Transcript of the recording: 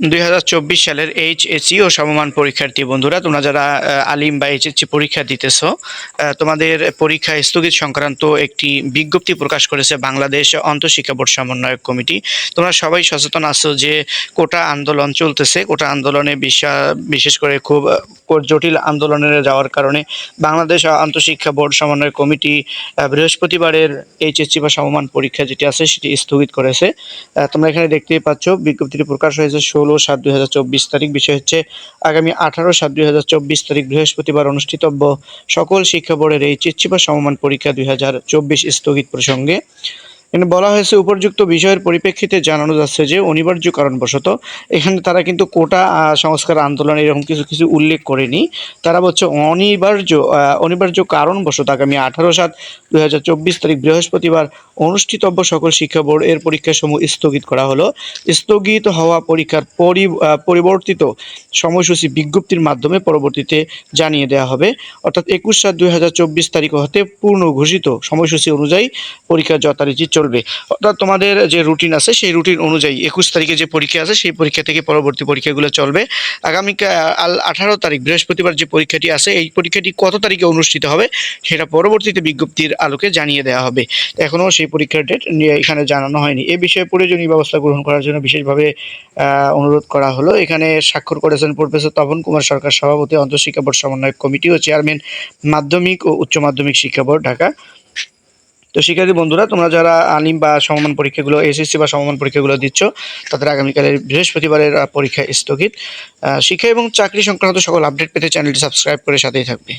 দুই হাজার চব্বিশ সালের এইচএসসি ও সমমান পরীক্ষার্থী বন্ধুরা, তোমরা যারা আলিম বা এইচএসসি পরীক্ষা দিতেছ তোমাদের পরীক্ষা স্থগিত সংক্রান্ত একটি বিজ্ঞপ্তি প্রকাশ করেছে বাংলাদেশ অন্তঃশিক্ষা বোর্ড সমন্বয়ক কমিটি। তোমরা সবাই সচেতন আছো যে কোটা আন্দোলন চলতেছে। কোটা আন্দোলনে বিশা- বিশেষ করে খুব জটিল আন্দোলনের যাওয়ার কারণে বাংলাদেশ আন্তঃশিক্ষা বোর্ড সমন্বয় কমিটি বৃহস্পতিবারের এইচএসসি বা সমমান পরীক্ষা যেটি আছে সেটি স্থগিত করেছে। তোমরা এখানে দেখতেই পাচ্ছ, বিজ্ঞপ্তিটি প্রকাশ হয়েছে সাত দুই তারিখ। বিষয় হচ্ছে, আগামী আঠারো সাত দুই তারিখ বৃহস্পতিবার অনুষ্ঠিতব্য সকল শিক্ষা বোর্ডের এই চিচ্ছিপা সমমান পরীক্ষা দুই হাজার চব্বিশ স্থগিত প্রসঙ্গে। এখানে বলা হয়েছে, উপযুক্ত বিষয়ের পরিপ্রেক্ষিতে জানানো যাচ্ছে যে, অনিবার্য কারণবশত এখানে তারা কিন্তু কোটা সংস্কার আন্দোলন এরকম কিছু কিছু উল্লেখ করেনি। তারা বলছে, অনিবার্য অনিবার্য কারণবশত আগামী আঠারো সাত চব্বিশ তারিখ বৃহস্পতিবার অনুষ্ঠিতব্য সকল শিক্ষা বোর্ড এর পরীক্ষাসমূহ স্থগিত করা হলো। স্থগিত হওয়া পরীক্ষার পরি পরিবর্তিত সময়সূচি বিজ্ঞপ্তির মাধ্যমে পরবর্তীতে জানিয়ে দেওয়া হবে। অর্থাৎ একুশ সাত দুই তারিখ হতে পূর্ণ ঘোষিত সময়সূচি অনুযায়ী পরীক্ষা যথারীতি চলবে। অর্থাৎ তোমাদের যে রুটিন আছে, সেই রুটিন অনুযায়ী একুশ তারিখে যে পরীক্ষা আছে, সেই পরীক্ষা থেকে পরবর্তী পরীক্ষাগুলো চলবে। আগামীকাল আঠারো তারিখ, বৃহস্পতিবার যে পরীক্ষাটি আছে, এই পরীক্ষাটি কত তারিখে অনুষ্ঠিত হবে, সেটা পরবর্তীতে বিজ্ঞপ্তির আলোকে জানিয়ে দেওয়া হবে। এখনও সেই পরীক্ষার ডেট এখানে জানানো হয়নি। এ বিষয়ে প্রয়োজনীয় ব্যবস্থা গ্রহণ করার জন্য বিশেষভাবে অনুরোধ করা হলো। এখানে স্বাক্ষর করেছেন প্রফেসর তপন কুমার সরকার, সভাপতি, অন্তঃশিক্ষা বোর্ড সমন্বয়ক কমিটি ও চেয়ারম্যান মাধ্যমিক ও উচ্চ মাধ্যমিক শিক্ষা বোর্ড, ঢাকা। তো শিক্ষার্থী বন্ধুরা, তোমরা যারা আলিম বা সমমান পরীক্ষাগুলো, এসএসসি বা সমমান পরীক্ষাগুলো দিচ্ছ, তাদের আগামীকালের বৃহস্পতিবারের পরীক্ষা স্থগিত। শিক্ষা এবং চাকরি সংক্রান্ত সকল আপডেট পেতে চ্যানেলটি সাবস্ক্রাইব করে সাথেই থাকবে।